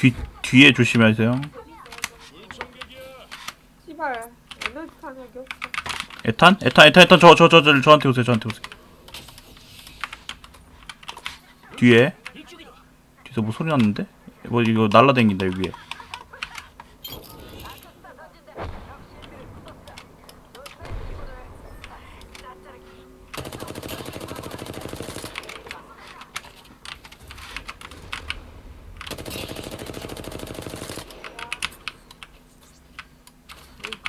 뒤 뒤에 조심하세요. 씨발 에너지 탄약이 없어. 에탄? 에탄 에탄 에탄 저 저 저 저 저한테 오세요 저한테 오세요. 뒤에 뒤에서 뭐 소리 났는데? 뭐 이거 날라다닌다 여기 위에.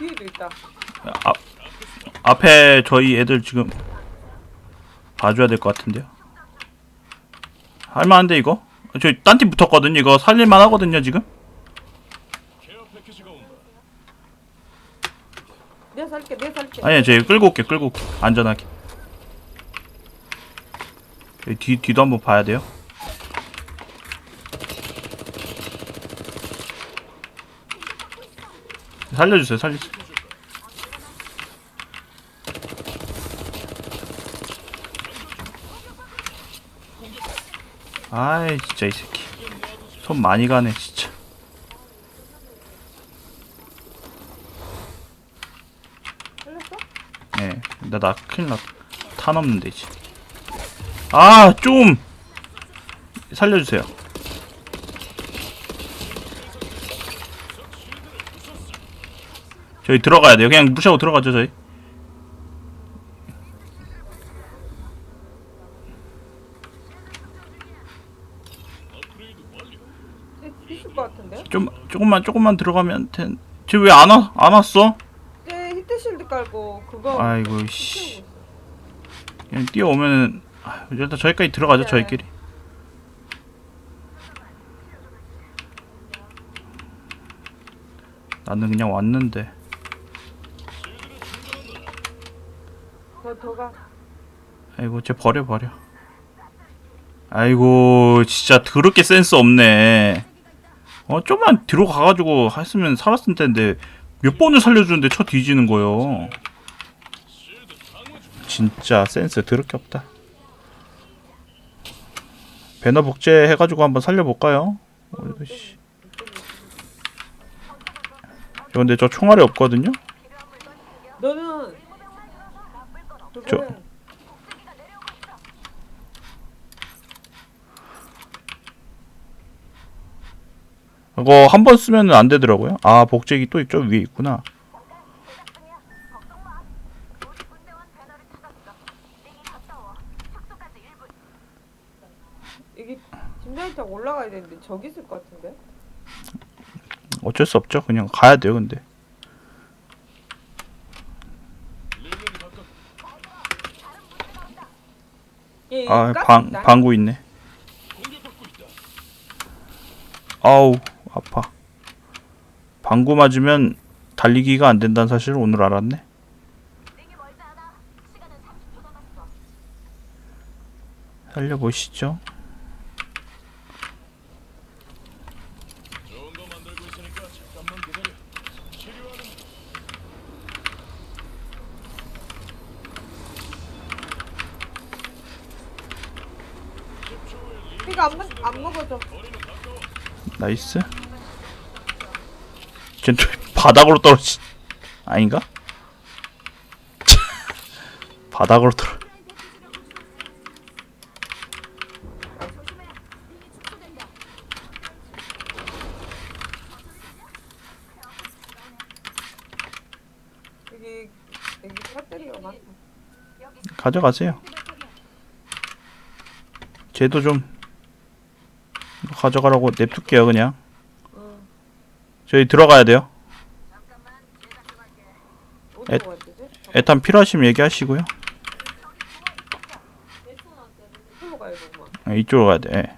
뒤에도 있다. 앞 앞에 저희 애들 지금 봐줘야 될 것 같은데요. 할만한데 이거? 저희 딴팀 붙었거든요. 이거 살릴만 하거든요 지금. 내가 살게 내가 살게. 아니 저희 끌고 올게 끌고 올게 안전하게. 뒤 뒤도 한번 봐야 돼요. 살려주세요 살려주세요. 아이 진짜 이 새끼 손 많이 가네 진짜. 살렸어? 네, 나, 나 큰일 났. 탄 없는데, 이제. 아, 좀! 살려주세요. 저희 들어가야 돼요. 그냥 무시하고 들어가죠, 저희. 네, 있을 것 같은데? 좀, 조금만, 조금만 들어가면 된. 쟤왜 안 와? 안 왔어? 네 히트실드 깔고 그거 아이고, 씨. 그냥 뛰어오면은. 아, 일단 저기까지 들어가죠, 네. 저희끼리. 나는 그냥 왔는데. 더, 더 가. 아이고 쟤 버려 버려 아이고 진짜 더럽게 센스 없네 어 좀만 뒤로 가가지고 했으면 살았을 텐데 몇 번을 살려주는데 쳐 뒤지는 거요 진짜 센스 더럽게 없다 배너 복제 해가지고 한번 살려볼까요? 어이구 씨저 근데 저 총알이 없거든요? 너는 저- 이거 한 번 쓰면 안 되더라고요 아 복제기 또 저 위에 있구나 이게 올라가야 되는데 저기 있을 것 같은데? 어쩔 수 없죠. 그냥 가야 돼요, 근데. 얘 아, 가스 방. 방구 있네. 아우, 아파. 방구 맞으면 달리기가 안 된다는 사실을 오늘 알았네. 살려보시죠. 이거 안, 먹- 안 먹어줘. 나이스. 쟤 바닥으로 떨어지. 아닌가? 바닥으로 떨어. 여기 여기 배터리가 많다. 가져가세요. 쟤도 좀 가져가라고 냅둘게요, 그냥. 응. 저희 들어가야 돼요. 에-? 에탄 필요하시면 얘기하시고요. 이쪽으로 가야 되구만. 아, 이쪽으로 가야 돼. 예.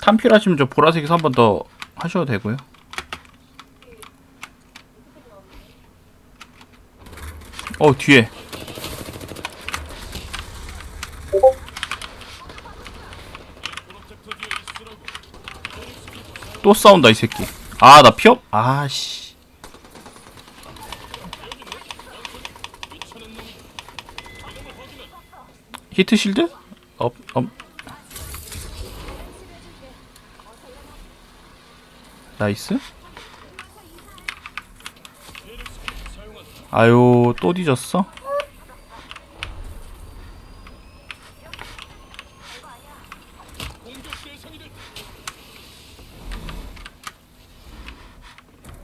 탄 필요하시면 저 보라색에서 한 번 더 하셔도 되고요. 어 뒤에 또 싸운다 이 새끼. 아 나 피업? 아씨. 히트 실드? 업, 업. 나이스. 아유, 또 뒤졌어?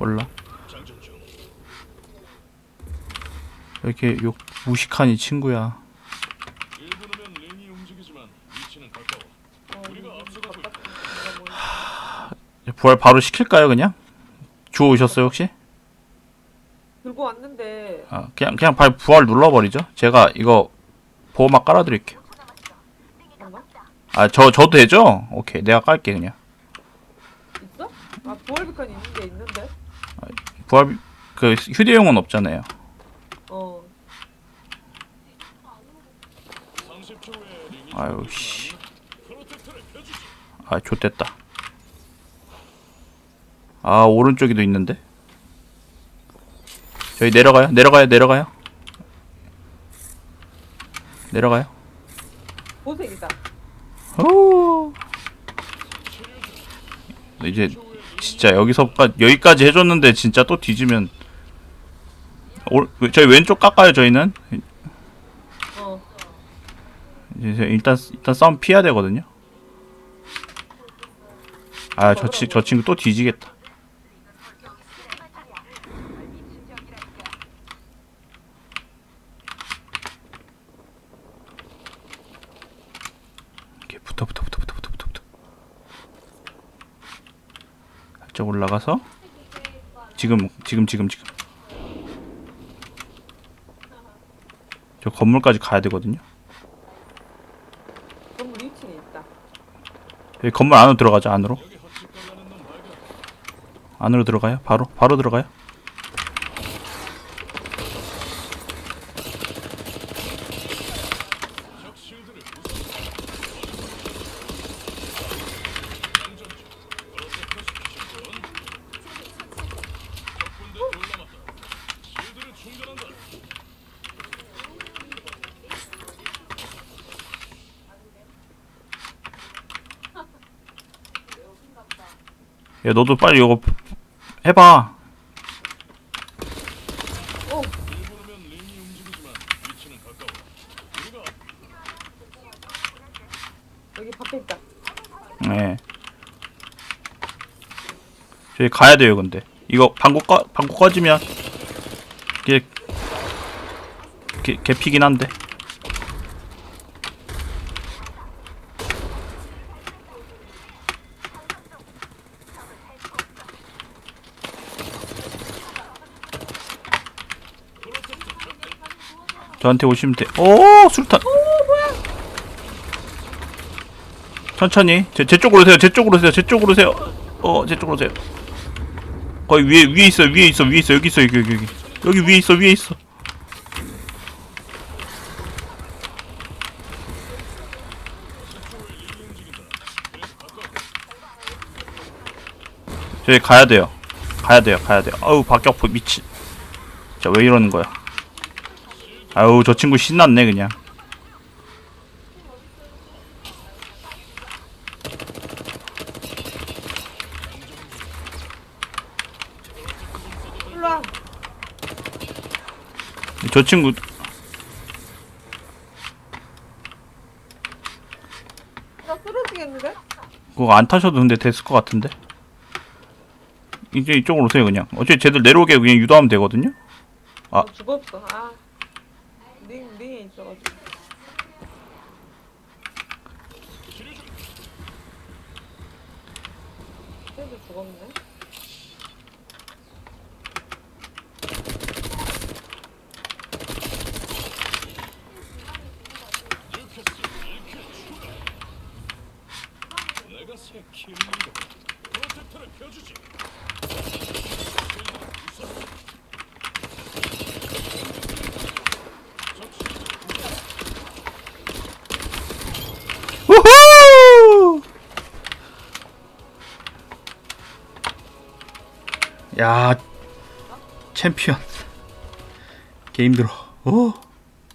몰라. 왜 이렇게 욕 친구야. 우리가 앞서가고 있다. 부활 바로 시킬까요, 그냥? 주워 오셨어요, 혹시? 들고 왔는데 아, 그냥 그냥 발 부활 눌러버리죠. 제가 이거 보호막 깔아드릴게요. 아, 저 저도 되죠? 오케이, 내가 깔게 그냥. 있어? 아 부활 비컨 있는 게 있는데 부활 그 휴대용은 없잖아요. 어 30초 후에 링이 아유 씨. 아 좋됐다. 아 오른쪽에도 있는데. 저희 내려가요, 내려가요, 내려가요. 내려가요. 보색이다 오. 이제 진짜 여기서까지 여기까지 해줬는데 진짜 또 뒤지면 올 저희 왼쪽 깎아요 저희는 어 이제 일단 일단 싸움 피해야 되거든요. 아저저 친구 또 뒤지겠다. 이렇게 붙어 붙어 붙어 붙어 붙어 붙어 붙어. 살짝 올라가서 지금 지금 지금 지금. 저 건물까지 가야 되거든요. 건물 2층에 있다. 여기 건물 안으로 들어가죠 안으로. 안으로 들어가요? 바로? 바로 들어가요 적 실드를 부숴. 장전 중. 프로텍터 시키신 분. 적군대 둘 남았다. 실드를 충전한다. 야 너도 빨리 이거 해봐. 여기 밖에 있다. 네 저희 가야 돼요 근데. 이거 방구 꺼 방구 꺼지면 이게 개, 개피긴 한데 저한테 오시면 돼. 오 술탄. 천천히 제, 제 쪽으로 오세요. 제 쪽으로 오세요. 제 쪽으로 오세요. 어, 제 쪽으로 오세요. 거의 위에 위에 있어. 위에 있어. 위에 있어. 여기 있어. 여기 여기 여기. 위에 있어. 위에 있어. 저희 가야 돼요. 가야 돼요. 가야 돼요. 아우 박격포 미친. 자 왜 이러는 거야? 아우 저 친구 신났네 그냥. 저 친구 나 쓰러지겠는데? 그거 안 타셔도 근데 됐을 것 같은데. 이제 이쪽으로 오세요 그냥. 어차피 쟤들 내려오게 그냥 유도하면 되거든요. 아. 아 죽었어 아 링 링에 있어가지고. 쟤도 죽었네 내가 새 킬리더. 프로텍터를 펴주지. 우후! 야, 챔피언. 게임 들어. 오.